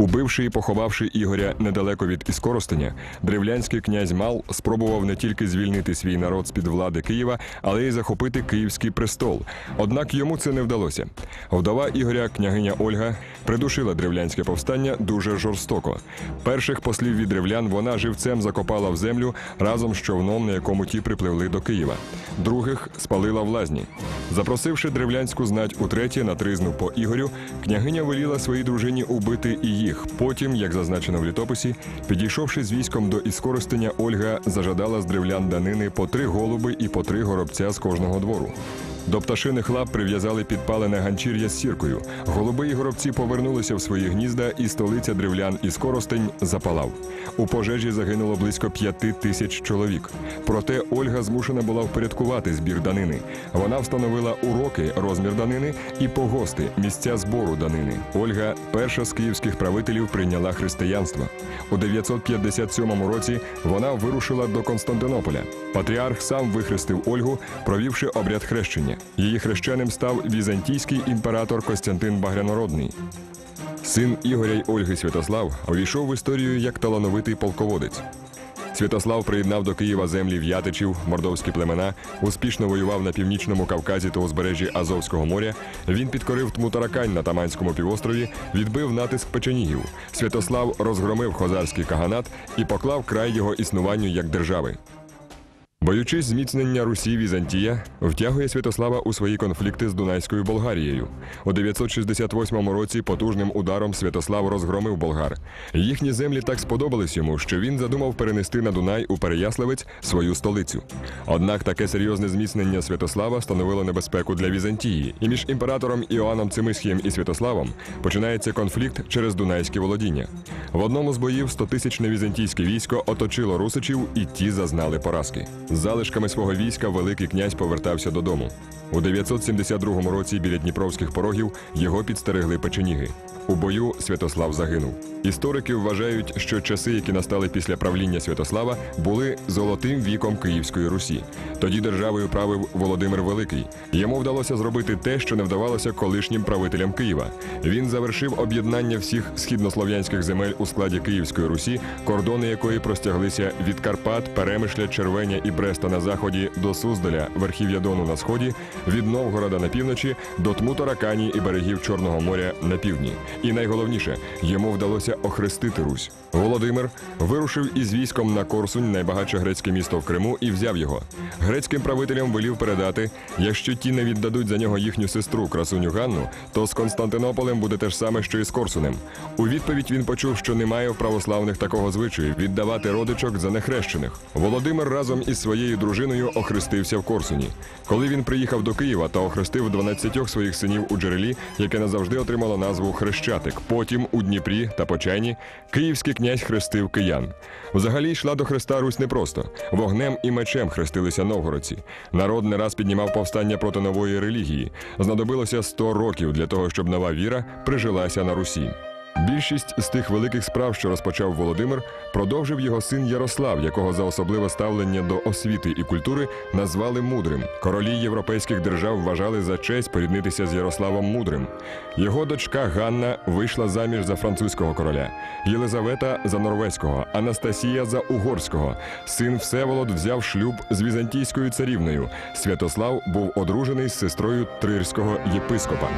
Убивши і поховавши Ігоря недалеко від Іскоростеня, древлянський князь Мал спробував не тільки звільнити свій народ з під влади Києва, але й захопити київський престол. Однак йому це не вдалося. Вдова Ігоря, княгиня Ольга, придушила древлянське повстання дуже жорстоко. Перших послів від древлян вона живцем закопала в землю разом з човном, на якому ті припливли до Києва. Других спалила в лазні. Запросивши древлянську знать утретє на тризну по Ігорю, княгиня веліла своїй дружині убити і їх. Потім, як зазначено в літописі, підійшовши з військом до іскористення, Ольга зажадала з древлян данини по три голуби і по три горобця з кожного двору. До пташиних лап прив'язали підпалене ганчір'я з сіркою. Голуби і горобці повернулися в свої гнізда, і столиця древлян і скоростень запалав. У пожежі загинуло близько п'яти тисяч чоловік. Проте Ольга змушена була впорядкувати збір данини. Вона встановила уроки, розмір данини і погости, місця збору данини. Ольга, перша з київських правителів, прийняла християнство. У 957 році вона вирушила до Константинополя. Патріарх сам вихрестив Ольгу, провівши обряд хрещення. Її хрещеним став візантійський імператор Костянтин Багрянородний. Син Ігоря й Ольги Святослав увійшов в історію як талановитий полководець. Святослав приєднав до Києва землі в'ятичів, мордовські племена, успішно воював на північному Кавказі та узбережжі Азовського моря. Він підкорив Тмутаракань на Таманському півострові, відбив натиск печенігів. Святослав розгромив хозарський каганат і поклав край його існуванню як держави. Боючись зміцнення Русі Візантія, втягує Святослава у свої конфлікти з Дунайською Болгарією. У 968 році потужним ударом Святослав розгромив болгар. Їхні землі так сподобались йому, що він задумав перенести на Дунай у Переяславець свою столицю. Однак таке серйозне зміцнення Святослава становило небезпеку для Візантії, і між імператором Іоанном Цимисхієм і Святославом починається конфлікт через Дунайські володіння. В одному з боїв 100-тисячне візантійське військо оточило русичів, і ті зазнали поразки. З залишками свого війська Великий князь повертався додому. У 972 році біля Дніпровських порогів його підстерегли печеніги. У бою Святослав загинув. Історики вважають, що часи, які настали після правління Святослава, були золотим віком Київської Русі. Тоді державою правив Володимир Великий. Йому вдалося зробити те, що не вдавалося колишнім правителям Києва. Він завершив об'єднання всіх східнослов'янських земель у складі Київської Русі, кордони якої простяглися від Карпат, Перемишля, Червеня і Бреста на заході до Суздаля, верхів'я Дону на сході, від Новгорода на півночі до Тмутаракані і берегів Чорного моря на півдні. І найголовніше, йому вдалося охрестити Русь. Володимир вирушив із військом на Корсунь, найбагатше грецьке місто в Криму, і взяв його. Грецьким правителям велів передати, якщо ті не віддадуть за нього їхню сестру, красуню Ганну, то з Константинополем буде те ж саме, що і з Корсунем. У відповідь він почув, що немає в православних такого звичаю віддавати родичок за нехрещених. Володимир разом із своєю дружиною охрестився в Корсуні. Коли він приїхав до Києва та охрестив 12 своїх синів у джерелі, яке назавжди отримало назву Хрещатик. Потім у Дніпрі та Почайні київський князь хрестив киян. Взагалі йшла до Христа Русь непросто. Вогнем і мечем хрестилися новгородці. Народ не раз піднімав повстання проти нової релігії. Знадобилося 100 років для того, щоб нова віра прижилася на Русі. Більшість з тих великих справ, що розпочав Володимир, продовжив його син Ярослав, якого за особливе ставлення до освіти і культури назвали мудрим. Королі європейських держав вважали за честь поріднитися з Ярославом Мудрим. Його дочка Ганна вийшла заміж за французького короля, Єлизавета за норвезького, Анастасія за угорського. Син Всеволод взяв шлюб з візантійською царівною. Святослав був одружений з сестрою трирського єпископа.